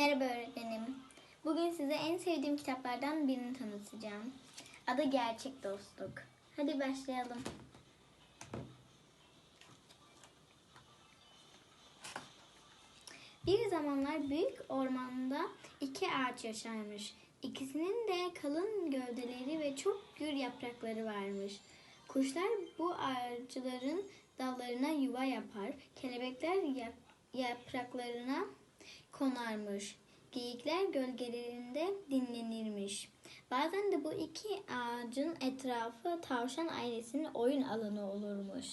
Merhaba öğretmenim. Bugün size en sevdiğim kitaplardan birini tanıtacağım. Adı Gerçek Dostluk. Hadi başlayalım. Bir zamanlar büyük ormanda iki ağaç yaşarmış. İkisinin de kalın gövdeleri ve çok gür yaprakları varmış. Kuşlar bu ağaçların dallarına yuva yapar, kelebekler yap- yapraklarına konarmış. Geyikler gölgelerinde dinlenirmiş. Bazen de bu iki ağacın etrafı tavşan ailesinin oyun alanı olurmuş.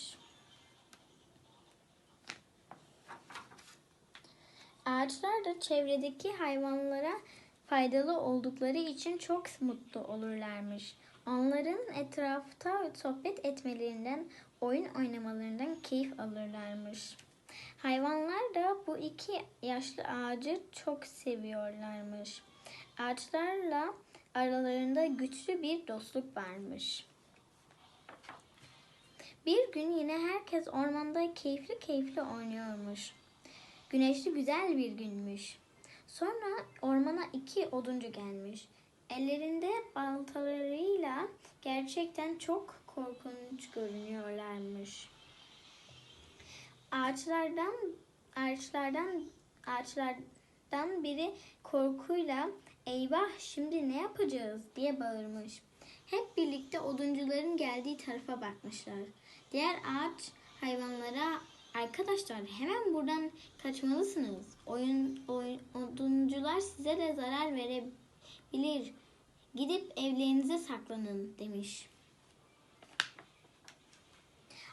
Ağaçlar da çevredeki hayvanlara faydalı oldukları için çok mutlu olurlarmış. Onların etrafta sohbet etmelerinden, oyun oynamalarından keyif alırlarmış. Hayvanlar da bu iki yaşlı ağacı çok seviyorlarmış. Ağaçlarla aralarında güçlü bir dostluk varmış. Bir gün yine herkes ormanda keyifli keyifli oynuyormuş. Güneşli güzel bir günmüş. Sonra ormana iki oduncu gelmiş. Ellerinde baltalarıyla gerçekten çok korkunç görünüyorlarmış. Ağaçlardan ağaçlardan ağaçlardan biri korkuyla eyvah şimdi ne yapacağız diye bağırmış. Hep birlikte oduncuların geldiği tarafa bakmışlar. Diğer ağaç hayvanlara arkadaşlar hemen buradan kaçmalısınız. Oyun, oyun oduncular size de zarar verebilir. Gidip evlerinize saklanın demiş.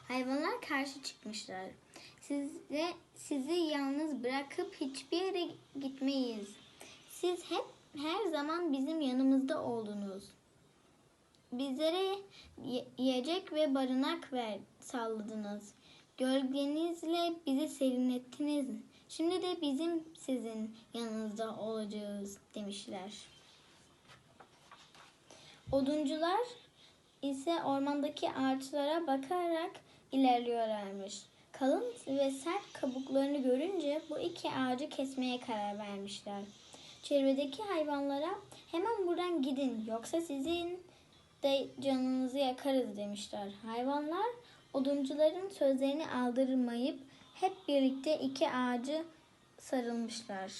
Hayvanlar karşı çıkmışlar. Size, sizi yalnız bırakıp hiçbir yere gitmeyiz. Siz hep her zaman bizim yanımızda oldunuz. Bizlere ye- yiyecek ve barınak ver sağladınız. Gölgenizle bizi serinlettiniz. Şimdi de bizim sizin yanınızda olacağız demişler. Oduncular ise ormandaki ağaçlara bakarak ilerliyorlarmış. Kalın ve sert kabuklarını görünce bu iki ağacı kesmeye karar vermişler. Çevredeki hayvanlara hemen buradan gidin yoksa sizin de canınızı yakarız demişler. Hayvanlar oduncuların sözlerini aldırmayıp hep birlikte iki ağacı sarılmışlar.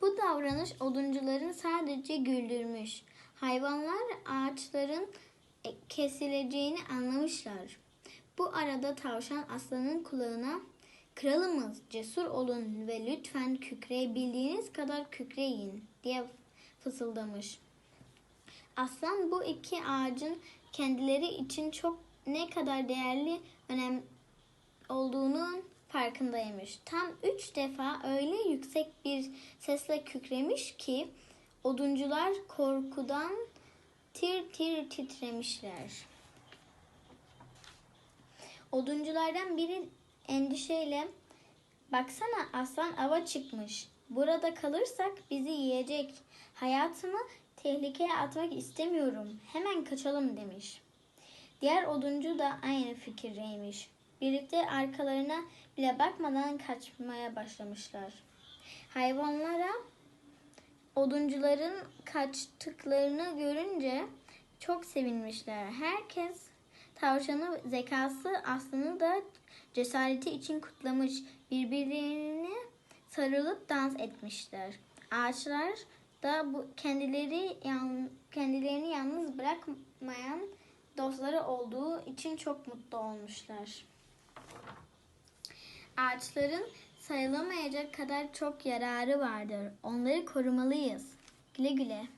Bu davranış oduncuların sadece güldürmüş. Hayvanlar ağaçların e, kesileceğini anlamışlar. Bu arada tavşan aslanın kulağına Kralımız cesur olun ve lütfen kükreyebildiğiniz kadar kükreyin diye fısıldamış. Aslan bu iki ağacın kendileri için çok ne kadar değerli önem olduğunun farkındaymış. Tam üç defa öyle yüksek bir sesle kükremiş ki oduncular korkudan tir tir titremişler. Odunculardan biri endişeyle baksana aslan ava çıkmış. Burada kalırsak bizi yiyecek. Hayatımı tehlikeye atmak istemiyorum. Hemen kaçalım demiş. Diğer oduncu da aynı fikirdeymiş. Birlikte arkalarına bile bakmadan kaçmaya başlamışlar. Hayvanlara oduncuların kaçtıklarını görünce çok sevinmişler. Herkes tavşanı zekası aslanı da cesareti için kutlamış. Birbirlerine sarılıp dans etmişler. Ağaçlar da bu kendileri yan, kendilerini yalnız bırakmayan dostları olduğu için çok mutlu olmuşlar. Ağaçların sayılamayacak kadar çok yararı vardır. Onları korumalıyız. Güle güle.